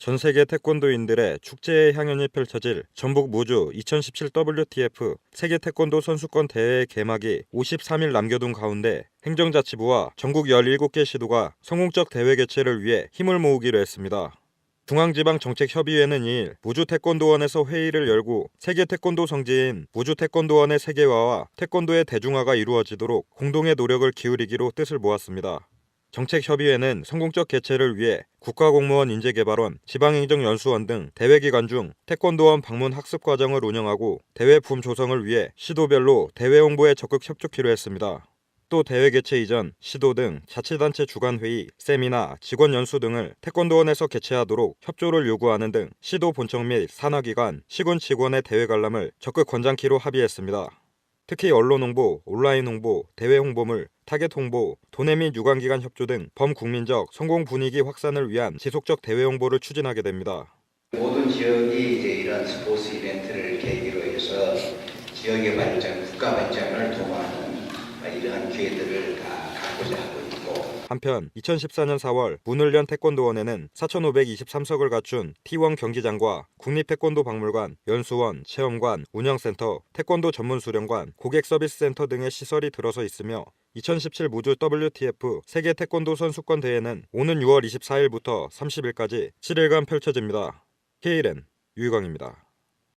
전 세계 태권도인들의 축제의 향연이 펼쳐질 전북 무주 2017 WTF 세계 태권도 선수권 대회 개막이 53일 남겨둔 가운데 행정자치부와 전국 17개 시도가 성공적 대회 개최를 위해 힘을 모으기로 했습니다. 중앙지방정책협의회는 2일 무주태권도원에서 회의를 열고 세계 태권도 성지인 무주태권도원의 세계화와 태권도의 대중화가 이루어지도록 공동의 노력을 기울이기로 뜻을 모았습니다. 정책협의회는 성공적 개최를 위해 국가공무원 인재개발원, 지방행정연수원 등 대회기관 중 태권도원 방문 학습 과정을 운영하고 붐 조성을 위해 시도별로 대회 홍보에 적극 협조키로 했습니다. 또 대회 개최 이전 시도 등 자치단체 주간 회의, 세미나, 직원 연수 등을 태권도원에서 개최하도록 협조를 요구하는 등 시도 본청 및 산하기관, 시군 직원의 대회 관람을 적극 권장키로 합의했습니다. 특히 언론 홍보, 온라인 홍보, 대회 홍보물, 타겟 홍보, 도내 및 유관기관 협조 등 범국민적 성공 분위기 확산을 위한 지속적 대회 홍보를 추진하게 됩니다. 모든 지역이 이제 이런 스포츠 이벤트를 계기로 해서 지역의 발전, 국가 발전을 도모하는 이러한 기회들을 다 갖고자 하고 한편 2014년 4월 문을련 태권도원에는 4,523석을 갖춘 T1 경기장과 국립태권도박물관, 연수원, 체험관, 운영센터, 태권도 전문수련관, 고객서비스센터 등의 시설이 들어서 있으며 2017 무주 WTF 세계 태권도 선수권 대회는 오는 6월 24일부터 30일까지 7일간 펼쳐집니다. KLN 유희광입니다.